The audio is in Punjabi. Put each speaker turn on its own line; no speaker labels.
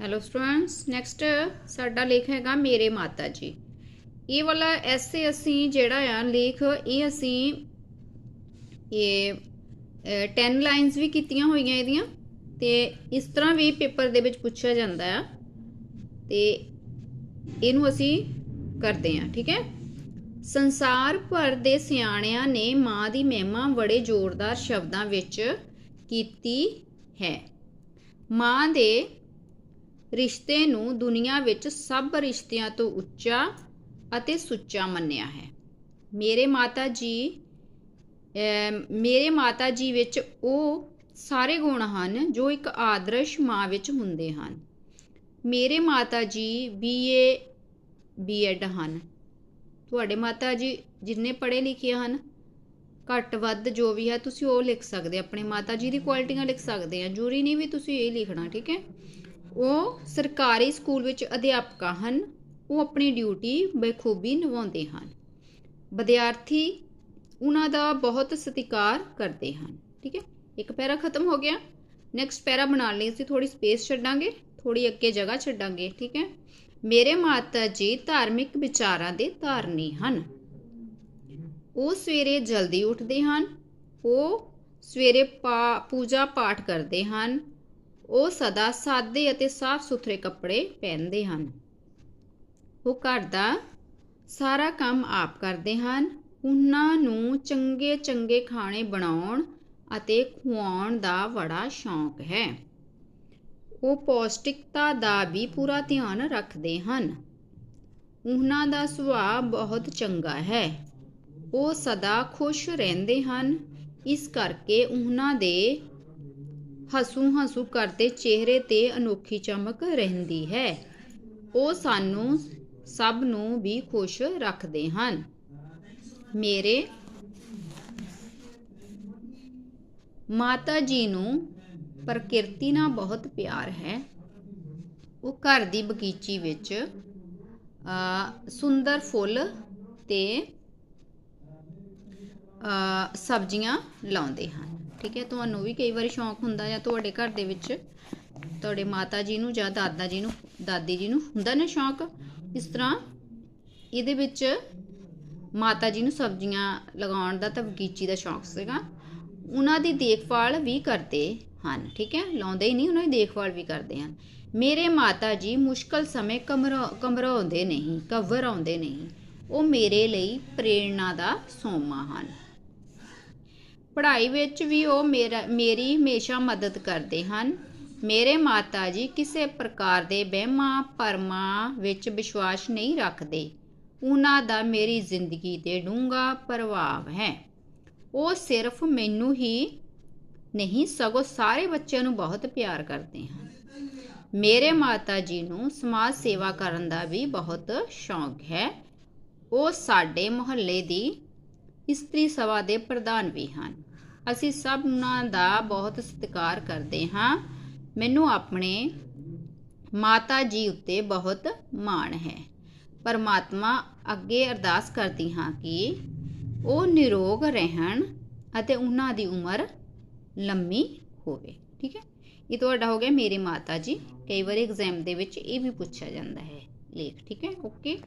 ਹੈਲੋ ਸਟੂਡੈਂਟਸ ਨੈਕਸਟ ਸਾਡਾ ਲੇਖ ਹੈਗਾ ਮੇਰੇ ਮਾਤਾ ਜੀ। ਇਹ ਵਾਲਾ ਐਸੇ ਅਸੀਂ ਜਿਹੜਾ ਆ, ਲੇਖ ਇਹ ਅਸੀਂ, ਇਹ 10 ਲਾਈਨਸ ਵੀ ਕੀਤੀਆਂ ਹੋਈਆਂ ਇਹਦੀਆਂ। ਤੇ ਇਸ ਤਰ੍ਹਾਂ ਵੀ ਪੇਪਰ ਦੇ ਵਿੱਚ ਪੁੱਛਿਆ ਜਾਂਦਾ ਆ। ਤੇ ਇਹਨੂੰ ਅਸੀਂ ਕਰਦੇ ਹਾਂ ਠੀਕ ਹੈ? ਸੰਸਾਰ ਭਰ ਦੇ ਸਿਆਣਿਆਂ ਨੇ ਮਾਂ ਦੀ ਮਹਿਮਾ ਬੜੇ ਜ਼ੋਰਦਾਰ ਸ਼ਬਦਾਂ ਵਿੱਚ ਕੀਤੀ ਹੈ। ਮਾਂ ਦੇ ਰਿਸ਼ਤੇ ਨੂੰ ਦੁਨੀਆ ਵਿੱਚ ਸਭ ਰਿਸ਼ਤਿਆਂ ਤੋਂ ਉੱਚਾ ਅਤੇ ਸੁੱਚਾ ਮੰਨਿਆ ਹੈ। ਮੇਰੇ ਮਾਤਾ ਜੀ ਮੇਰੇ ਮਾਤਾ ਜੀ ਵਿੱਚ ਉਹ ਸਾਰੇ ਗੁਣ ਹਨ ਜੋ ਇੱਕ ਆਦਰਸ਼ ਮਾਂ ਵਿੱਚ ਹੁੰਦੇ ਹਨ। ਮੇਰੇ ਮਾਤਾ ਜੀ ਬੀਏ ਬੀਐਡ ਹਨ। ਤੁਹਾਡੇ ਮਾਤਾ ਜੀ ਜਿੰਨੇ ਪੜ੍ਹੇ ਲਿਖੇ ਹਨ, ਘੱਟ ਵੱਧ ਜੋ ਵੀ ਹੈ ਤੁਸੀਂ ਉਹ ਲਿਖ ਸਕਦੇ ਆਪਣੇ ਮਾਤਾ ਜੀ ਦੀ ਕੁਆਲਿਟੀਆਂ ਲਿਖ ਸਕਦੇ ਆ। ਜ਼ਰੂਰੀ ਨਹੀਂ ਵੀ ਤੁਸੀਂ ਇਹ ਲਿਖਣਾ, ਠੀਕ ਹੈ? ਉਹ ਸਰਕਾਰੀ ਸਕੂਲ ਵਿੱਚ ਅਧਿਆਪਕਾ ਹਨ, ਉਹ ਆਪਣੀ ਡਿਊਟੀ ਬਖੂਬੀ ਨਿਭਾਉਂਦੇ ਹਨ। ਵਿਦਿਆਰਥੀ ਉਹਨਾਂ ਦਾ ਬਹੁਤ ਸਤਿਕਾਰ ਕਰਦੇ ਹਨ, ਠੀਕ ਹੈ? ਇੱਕ ਪੈਰਾ ਖਤਮ ਹੋ ਗਿਆ। ਨੈਕਸਟ ਪੈਰਾ ਬਣਾਉਣ ਲਈ, ਅਸੀਂ ਥੋੜੀ ਸਪੇਸ ਛੱਡਾਂਗੇ ਥੋੜੀ ਅੱਗੇ ਜਗ੍ਹਾ ਛੱਡਾਂਗੇ, ਠੀਕ ਹੈ? ਮੇਰੇ ਮਾਤਾ ਜੀ ਧਾਰਮਿਕ ਵਿਚਾਰਾਂ ਦੇ ਧਾਰਨੀ ਹਨ। ਉਹ ਸਵੇਰੇ ਜਲਦੀ ਉੱਠਦੇ ਹਨ, ਉਹ ਸਵੇਰੇ ਪਾ, ਪੂਜਾ ਪਾਠ ਕਰਦੇ ਹਨ ਉਹ ਸਦਾ ਸਾਦੇ ਅਤੇ ਸਾਫ਼ ਸੁਥਰੇ ਕੱਪੜੇ ਪਹਿਨਦੇ ਹਨ। ਉਹ ਘਰ ਦਾ ਸਾਰਾ ਕੰਮ ਆਪ ਕਰਦੇ ਹਨ। ਉਹਨਾਂ ਨੂੰ ਚੰਗੇ ਚੰਗੇ ਖਾਣੇ ਬਣਾਉਣ ਅਤੇ ਖਵਾਉਣ ਦਾ ਬੜਾ ਸ਼ੌਂਕ ਹੈ। ਉਹ ਪੌਸ਼ਟਿਕਤਾ ਦਾ ਵੀ ਪੂਰਾ ਧਿਆਨ ਰੱਖਦੇ ਹਨ। ਉਹਨਾਂ ਦਾ ਸੁਭਾਅ ਬਹੁਤ ਚੰਗਾ ਹੈ। ਉਹ ਸਦਾ ਖੁਸ਼ ਰਹਿੰਦੇ ਹਨ। ਇਸ ਕਰਕੇ ਉਹਨਾਂ ਦੇ ਹਸੂ ਹਸੂ ਕਰਦੇ ਚਿਹਰੇ ਤੇ ਅਨੋਖੀ ਚਮਕ ਰਹਿੰਦੀ ਹੈ। ਉਹ ਸਾਨੂੰ ਸਭ ਨੂੰ ਵੀ ਖੁਸ਼ ਰੱਖਦੇ ਹਨ। ਮੇਰੇ ਮਾਤਾ ਜੀ ਨੂੰ ਪ੍ਰਕਿਰਤੀ ਨਾਲ ਬਹੁਤ ਪਿਆਰ ਹੈ। ਉਹ ਘਰ ਦੀ ਬਗੀਚੀ ਵਿੱਚ ਸੁੰਦਰ ਫੁੱਲ ਤੇ ਸਬਜ਼ੀਆਂ ਲਾਉਂਦੇ ਹਨ। ਠੀਕ ਹੈ, ਤੁਹਾਨੂੰ ਵੀ ਕਈ ਵਾਰੀ ਸ਼ੌਂਕ ਹੁੰਦਾ ਜਾਂ ਤੁਹਾਡੇ ਘਰ ਦੇ ਵਿੱਚ ਤੁਹਾਡੇ ਮਾਤਾ ਜੀ ਨੂੰ ਜਾਂ ਦਾਦਾ ਜੀ ਨੂੰ, ਦਾਦੀ ਜੀ ਨੂੰ ਹੁੰਦਾ ਨਾ ਸ਼ੌਂਕ? ਇਸ ਤਰ੍ਹਾਂ ਇਹਦੇ ਵਿੱਚ ਮਾਤਾ ਜੀ ਨੂੰ ਸਬਜ਼ੀਆਂ ਲਗਾਉਣ ਦਾ ਤਾਂ ਬਗੀਚੀ ਦਾ ਸ਼ੌਂਕ ਸੀਗਾ। ਉਹਨਾਂ ਦੀ ਦੇਖਭਾਲ ਵੀ ਕਰਦੇ ਹਨ, ਠੀਕ ਹੈ, ਲਾਉਂਦੇ ਹੀ ਨਹੀਂ, ਉਹਨਾਂ ਦੀ ਦੇਖਭਾਲ ਵੀ ਕਰਦੇ ਹਨ। ਮੇਰੇ ਮਾਤਾ ਜੀ ਮੁਸ਼ਕਲ ਸਮੇਂ ਕਮਰਾ, ਕਮਰਾਉਂਦੇ ਨਹੀਂ, ਕਵਰ ਆਉਂਦੇ ਨਹੀਂ। ਉਹ ਮੇਰੇ ਲਈ ਪ੍ਰੇਰਣਾ ਦਾ ਸੋਮਾ ਹਨ। ਪੜ੍ਹਾਈ ਵਿੱਚ ਵੀ ਉਹ ਮੇਰਾ, ਮੇਰੀ ਹਮੇਸ਼ਾ ਮਦਦ ਕਰਦੇ ਹਨ। ਮੇਰੇ ਮਾਤਾ ਜੀ ਕਿਸੇ ਪ੍ਰਕਾਰ ਦੇ ਵਹਿਮਾਂ ਭਰਮਾਂ ਵਿੱਚ ਵਿਸ਼ਵਾਸ ਨਹੀਂ ਰੱਖਦੇ। ਉਹਨਾਂ ਦਾ ਮੇਰੀ ਜ਼ਿੰਦਗੀ ਤੇ ਡੂੰਘਾ ਪ੍ਰਭਾਵ ਹੈ। ਉਹ ਸਿਰਫ ਮੈਨੂੰ ਹੀ ਨਹੀਂ, ਸਗੋਂ ਸਾਰੇ ਬੱਚਿਆਂ ਨੂੰ ਬਹੁਤ ਪਿਆਰ ਕਰਦੇ ਹਨ। ਮੇਰੇ ਮਾਤਾ ਜੀ ਨੂੰ ਸਮਾਜ ਸੇਵਾ ਕਰਨ ਦਾ ਵੀ ਬਹੁਤ ਸ਼ੌਂਕ ਹੈ। ਉਹ ਸਾਡੇ ਮੁਹੱਲੇ ਦੀ ਇਸਤਰੀ ਸਭਾ ਦੇ ਪ੍ਰਧਾਨ ਵੀ ਹਨ। ਅਸੀਂ ਸਭ ਉਹਨਾਂ ਦਾ ਬਹੁਤ ਸਤਿਕਾਰ ਕਰਦੇ ਹਾਂ। ਮੈਨੂੰ ਆਪਣੇ ਮਾਤਾ ਜੀ ਉੱਤੇ ਬਹੁਤ ਮਾਣ ਹੈ। ਪਰਮਾਤਮਾ ਅੱਗੇ ਅਰਦਾਸ ਕਰਦੀ ਹਾਂ ਕਿ ਉਹ ਨਿਰੋਗ ਰਹਿਣ ਅਤੇ ਉਹਨਾਂ ਦੀ ਉਮਰ ਲੰਮੀ ਹੋਵੇ। ਠੀਕ ਹੈ? ਇਹ ਤੁਹਾਡਾ ਹੋ ਗਿਆ ਮੇਰੇ ਮਾਤਾ ਜੀ। ਕਈ ਵਾਰੀ ਐਗਜ਼ਾਮ ਦੇ ਵਿੱਚ ਇਹ ਵੀ ਪੁੱਛਿਆ ਜਾਂਦਾ ਹੈ। ਲੇਖ। ਠੀਕ ਹੈ? ਓਕੇ